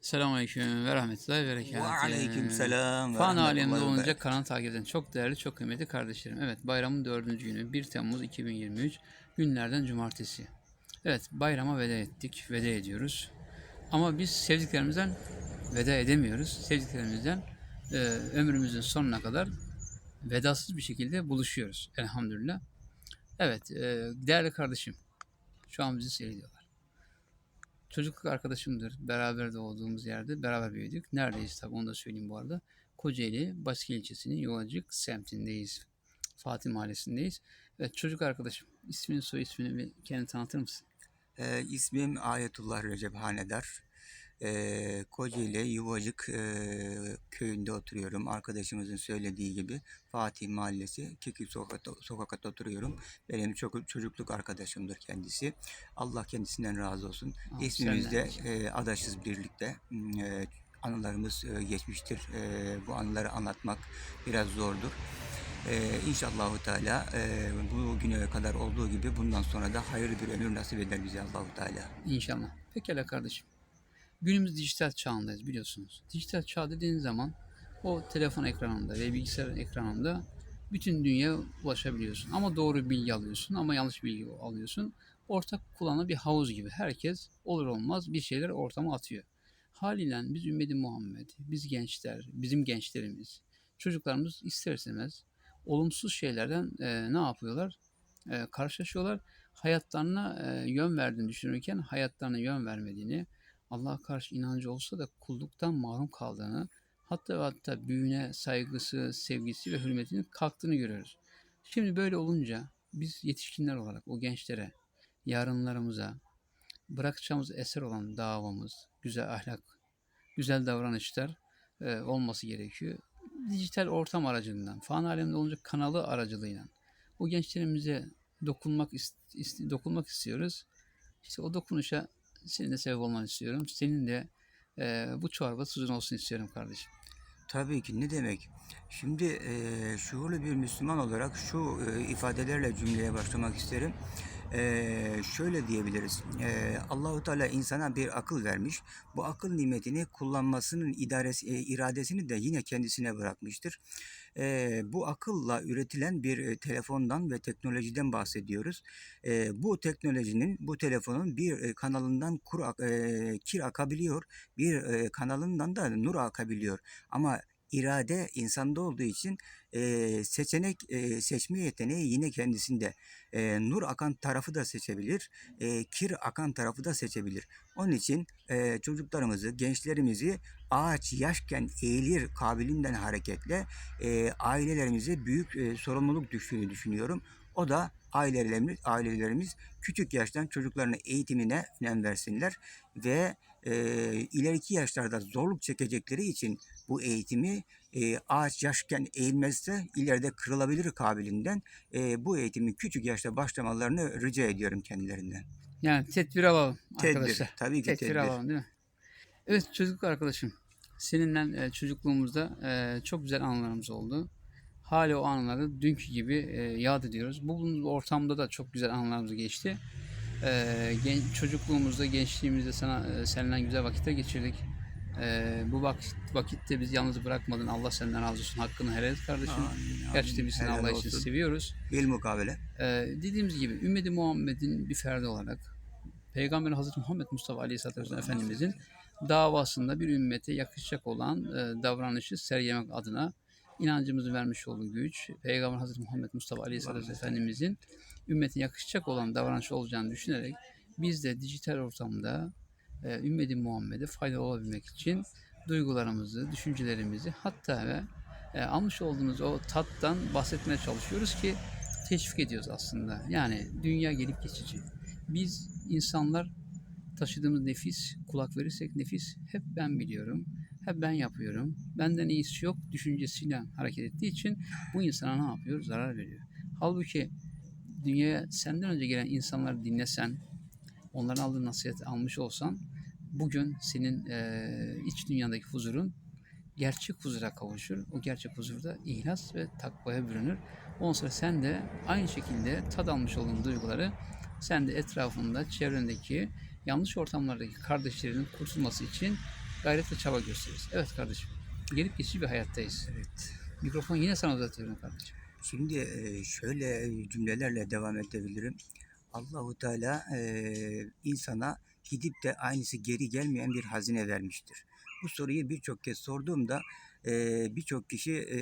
Selamünaleyküm ve rahmetullahi ve Ve berekatuhu. aleyküm selam. ve Fan ve olunca berekatuhu. kanal takip eden çok değerli, çok kıymetli kardeşlerim. Evet, bayramın dördüncü günü 1 Temmuz 2023 günlerden cumartesi. Evet, bayrama veda ettik, veda ediyoruz. Ama biz sevdiklerimizden veda edemiyoruz. Sevdiklerimizden e, ömrümüzün sonuna kadar vedasız bir şekilde buluşuyoruz elhamdülillah. Evet, e, değerli kardeşim, şu an bizi seyrediyorlar. Çocukluk arkadaşımdır. Beraber doğduğumuz yerde beraber büyüdük. Neredeyiz tabii onu da söyleyeyim bu arada. Kocaeli Baskı ilçesinin Yolacık semtindeyiz. Fatih Mahallesi'ndeyiz. Evet çocuk arkadaşım ismini soy ismini bir kendini tanıtır mısın? Ee, ismim Ayetullah Recep Hanedar. Ee, Kocaeli Yuvacık e, köyünde oturuyorum. Arkadaşımızın söylediği gibi Fatih Mahallesi Kekik sokakta, sokakta oturuyorum. Benim çok çocukluk arkadaşımdır kendisi. Allah kendisinden razı olsun. Aa, İsmimiz de e, adaşız birlikte. E, anılarımız e, geçmiştir. E, bu anıları anlatmak biraz zordur. Ee, inşallahu Teala e, bu güne kadar olduğu gibi bundan sonra da hayırlı bir ömür nasip eder bize Allahu Teala. İnşallah. Pekala kardeşim. Günümüz dijital çağındayız biliyorsunuz. Dijital çağ dediğin zaman o telefon ekranında ve bilgisayar ekranında bütün dünyaya ulaşabiliyorsun. Ama doğru bilgi alıyorsun ama yanlış bilgi alıyorsun. Ortak kullanılan bir havuz gibi. Herkes olur olmaz bir şeyler ortama atıyor. Haliyle biz ümmeti Muhammed, biz gençler, bizim gençlerimiz, çocuklarımız ister istemez olumsuz şeylerden e, ne yapıyorlar? E, karşılaşıyorlar. Hayatlarına e, yön verdiğini düşünürken hayatlarına yön vermediğini, Allah'a karşı inancı olsa da kulluktan mahrum kaldığını, hatta ve hatta büyüğüne saygısı, sevgisi ve hürmetinin kalktığını görüyoruz. Şimdi böyle olunca biz yetişkinler olarak o gençlere, yarınlarımıza bırakacağımız eser olan davamız, güzel ahlak, güzel davranışlar e, olması gerekiyor. Dijital ortam aracılığından, fan aleminde olunca kanalı aracılığıyla o gençlerimize dokunmak ist- ist- dokunmak istiyoruz. İşte o dokunuşa senin de sebep olmanı istiyorum. Senin de e, bu çorba tuzun olsun istiyorum kardeşim. Tabii ki ne demek? Şimdi e, şuurlu bir Müslüman olarak şu e, ifadelerle cümleye başlamak isterim. E, şöyle diyebiliriz. E, Allahu Teala insana bir akıl vermiş. Bu akıl nimetini kullanmasının idaresi, e, iradesini de yine kendisine bırakmıştır. E, bu akılla üretilen bir telefondan ve teknolojiden bahsediyoruz. E, bu teknolojinin, bu telefonun bir kanalından kur, e, kir akabiliyor, bir e, kanalından da nur akabiliyor. Ama irade insanda olduğu için e, seçenek e, seçme yeteneği yine kendisinde. E, nur akan tarafı da seçebilir, e, kir akan tarafı da seçebilir. Onun için e, çocuklarımızı, gençlerimizi ağaç yaşken eğilir kabilinden hareketle e, ailelerimize büyük e, sorumluluk düştüğünü düşünüyorum. O da ailelerimiz, ailelerimiz küçük yaştan çocuklarının eğitimine önem versinler ve e, ileriki yaşlarda zorluk çekecekleri için bu eğitimi e, ağaç yaşken eğilmezse ileride kırılabilir kabilinden e, bu eğitimi küçük yaşta başlamalarını rica ediyorum kendilerinden. Yani tedbir alalım Tedbir, arkadaşlar. tabii ki Tedbir, tedbir. alalım değil mi? Evet çocukluk arkadaşım. Seninle e, çocukluğumuzda e, çok güzel anılarımız oldu. Hala o anıları dünkü gibi e, yad ediyoruz. Bu bulunduğumuz ortamda da çok güzel anılarımız geçti. E, gen, çocukluğumuzda, gençliğimizde sana e, seninle güzel vakitler geçirdik. E, bu vakit, vakitte bizi yalnız bırakmadın. Allah senden razı olsun. Hakkını helal et kardeşim. Amin, Gerçekten biz seni Allah için olsun. seviyoruz. Bil mukabele. Ee, dediğimiz gibi ümmeti Muhammed'in bir ferdi olarak Peygamber Hazreti Muhammed Mustafa Aleyhisselatü Vesselam Efendimizin davasında bir ümmete yakışacak olan e, davranışı sergilemek adına inancımızın vermiş olduğu güç, Peygamber Hazreti Muhammed Mustafa Aleyhisselatü Efendimizin ümmete yakışacak olan davranış olacağını düşünerek biz de dijital ortamda e, ümmeti Muhammed'e faydalı olabilmek için duygularımızı, düşüncelerimizi hatta ve e, almış olduğumuz o tattan bahsetmeye çalışıyoruz ki teşvik ediyoruz aslında. Yani dünya gelip geçici. Biz insanlar taşıdığımız nefis, kulak verirsek nefis hep ben biliyorum, hep ben yapıyorum, benden iyisi yok düşüncesiyle hareket ettiği için bu insana ne yapıyor? Zarar veriyor. Halbuki dünyaya senden önce gelen insanları dinlesen, onların aldığı nasihat almış olsan, bugün senin eee, iç dünyadaki huzurun gerçek huzura kavuşur. O gerçek huzurda ihlas ve takvaya bürünür. Ondan sonra sen de aynı şekilde tad almış olduğun duyguları sen de etrafında, çevrendeki yanlış ortamlardaki kardeşlerinin kurtulması için gayret ve çaba gösteririz. Evet kardeşim. Gelip geçici bir hayattayız. Evet. Mikrofonu yine sana uzatıyorum kardeşim. Şimdi e, şöyle cümlelerle devam edebilirim. Allahu Teala e, insana gidip de aynısı geri gelmeyen bir hazine vermiştir. Bu soruyu birçok kez sorduğumda e, birçok kişi e,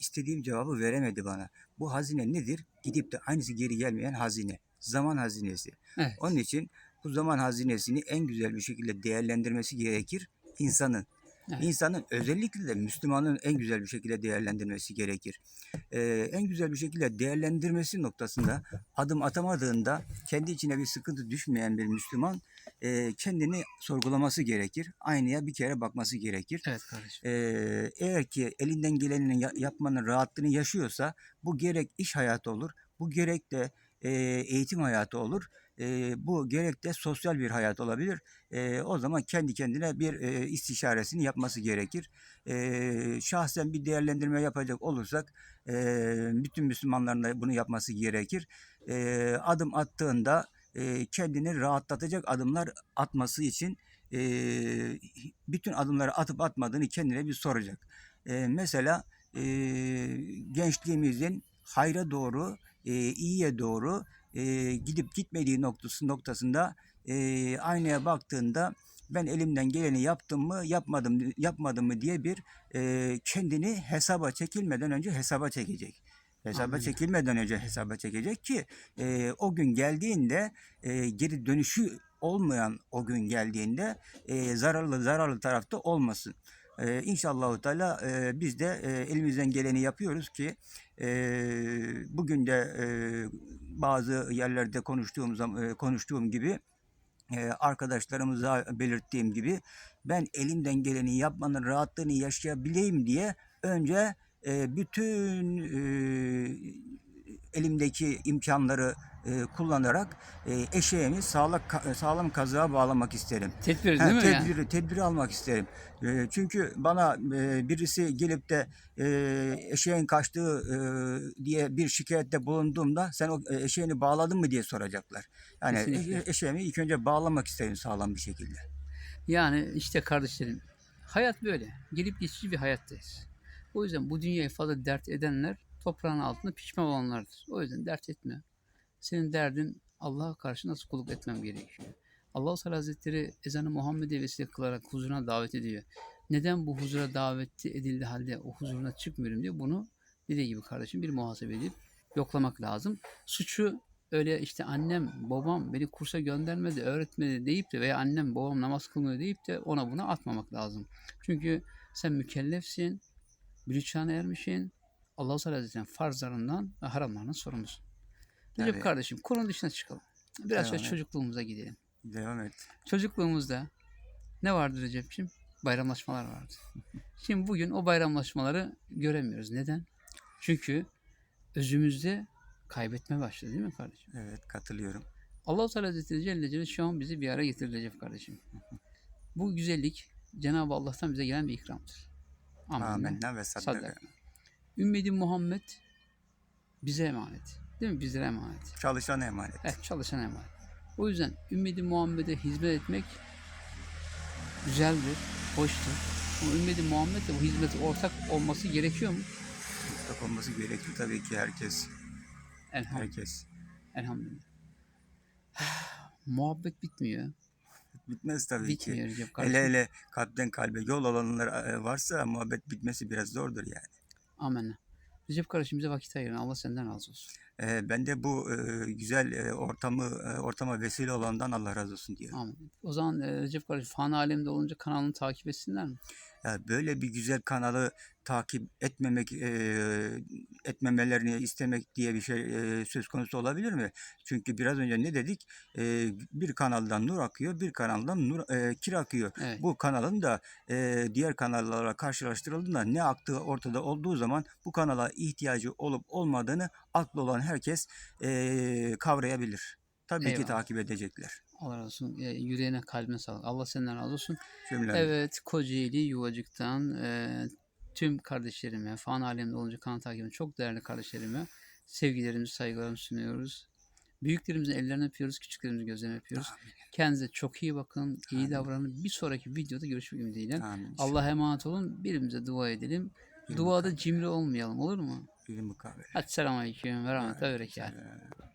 istediğim cevabı veremedi bana. Bu hazine nedir? Gidip de aynısı geri gelmeyen hazine. Zaman hazinesi. Evet. Onun için bu zaman hazinesini en güzel bir şekilde değerlendirmesi gerekir insanın. Evet. İnsanın özellikle de Müslümanın en güzel bir şekilde değerlendirmesi gerekir. Ee, en güzel bir şekilde değerlendirmesi noktasında adım atamadığında kendi içine bir sıkıntı düşmeyen bir Müslüman e, kendini sorgulaması gerekir. Aynaya bir kere bakması gerekir. Evet kardeşim. Ee, eğer ki elinden gelenin ya- yapmanın rahatlığını yaşıyorsa bu gerek iş hayatı olur, bu gerek de e, eğitim hayatı olur, e, bu gerek de sosyal bir hayat olabilir. E, o zaman kendi kendine bir e, istişaresini yapması gerekir. E, şahsen bir değerlendirme yapacak olursak e, bütün Müslümanların da bunu yapması gerekir. E, adım attığında e, kendini rahatlatacak adımlar atması için e, bütün adımları atıp atmadığını kendine bir soracak. E, mesela e, gençliğimizin hayra doğru, e, iyiye doğru e, gidip gitmediği noktası noktasında e, aynaya baktığında ben elimden geleni yaptım mı yapmadım yapmadım mı diye bir e, kendini hesaba çekilmeden önce hesaba çekecek. Hesaba Anladım. çekilmeden önce hesaba çekecek ki e, o gün geldiğinde e, geri dönüşü olmayan o gün geldiğinde e, zararlı zararlı tarafta olmasın. E, İnşallah Teala biz de elimizden geleni yapıyoruz ki bugün de bazı yerlerde konuştuğum zaman konuştuğum gibi e, arkadaşlarımıza belirttiğim gibi ben elimden geleni yapmanın rahatlığını yaşayabileyim diye önce bütün elimdeki imkanları e, kullanarak e, eşeğimi sağlam, sağlam kazığa bağlamak isterim. Tedbir değil mi yani? tedbiri, tedbiri almak isterim. E, çünkü bana e, birisi gelip de e, eşeğin kaçtığı e, diye bir şikayette bulunduğumda sen o e, eşeğini bağladın mı diye soracaklar. Yani Kesinlikle. e- eşeğimi ilk önce bağlamak isterim sağlam bir şekilde. Yani işte kardeşlerim hayat böyle. Gelip geçici bir hayattayız. O yüzden bu dünyayı fazla dert edenler toprağın altında pişman olanlardır. O yüzden dert etme. Senin derdin Allah'a karşı nasıl kulluk etmem gerekiyor. Allah-u Teala Hazretleri ezanı Muhammed'e vesile kılarak huzuruna davet ediyor. Neden bu huzura davet edildi halde o huzuruna çıkmıyorum diye bunu dediği gibi kardeşim bir muhasebe edip yoklamak lazım. Suçu öyle işte annem babam beni kursa göndermedi öğretmedi deyip de veya annem babam namaz kılmıyor deyip de ona buna atmamak lazım. Çünkü sen mükellefsin, bülüçhane ermişsin. Allah-u Teala Hazretleri'nin farzlarından ve haramlarından sorumlusun. Recep Tabii. kardeşim konunun dışına çıkalım. Biraz şöyle çocukluğumuza gidelim. Devam et. Çocukluğumuzda ne vardı Recep'ciğim? Bayramlaşmalar vardı. Şimdi bugün o bayramlaşmaları göremiyoruz. Neden? Çünkü özümüzde kaybetme başladı değil mi kardeşim? Evet katılıyorum. Allah-u Teala Hazretleri Celle Celaluhu şu an bizi bir araya getirdi Recep kardeşim. Bu güzellik Cenab-ı Allah'tan bize gelen bir ikramdır. Amin. Amenna ve saddaka. Ümmeti Muhammed bize emanet. Değil mi? Bizlere emanet. Çalışana emanet. Evet, çalışan emanet. O yüzden ümmeti Muhammed'e hizmet etmek güzeldir, hoştur. Ama ümmeti Muhammed de bu hizmete ortak olması gerekiyor mu? Mutlak olması gerekir tabii ki herkes. Elhamdülillah. Herkes. Elhamdülillah. Muhabbet bitmiyor. Bitmez tabii Bitmiyor ki. Kardeşim. Hele hele kalpten kalbe yol alanlar e, varsa muhabbet bitmesi biraz zordur yani. Amenna. Recep kardeşim bize vakit ayırın. Allah senden razı olsun. E, ben de bu e, güzel e, ortamı e, ortama vesile olandan Allah razı olsun diyorum. Amin. O zaman e, Recep kardeşim fani alemde olunca kanalını takip etsinler mi? Ya böyle bir güzel kanalı takip etmemek e, etmemelerini istemek diye bir şey e, söz konusu olabilir mi? Çünkü biraz önce ne dedik? E, bir kanaldan nur akıyor, bir kanaldan nur e, kir akıyor. Evet. Bu kanalın da e, diğer kanallarla karşılaştırıldığında ne aktığı ortada olduğu zaman bu kanala ihtiyacı olup olmadığını aklı olan herkes e, kavrayabilir. Tabii ki Eyvallah. takip edecekler. Allah razı olsun. E, yüreğine kalbine sağlık. Allah senden razı olsun. Cümlemiz. Evet, Kocaeli Yuvacık'tan e, tüm kardeşlerime, fan alemde olunca kanal takibine çok değerli kardeşlerime sevgilerimizi, saygılarımızı sunuyoruz. Büyüklerimizin ellerini öpüyoruz, küçüklerimizin gözlerini öpüyoruz. Amin. Kendinize çok iyi bakın, iyi Amin. davranın. Bir sonraki videoda görüşmek ümidiyle. Amin. Allah'a emanet olun. Birbirimize dua edelim. Bir Duada cimri olmayalım olur mu? Bir mukabele. Hadi selamünaleyküm ve rahmetullahi ve berekatuhu.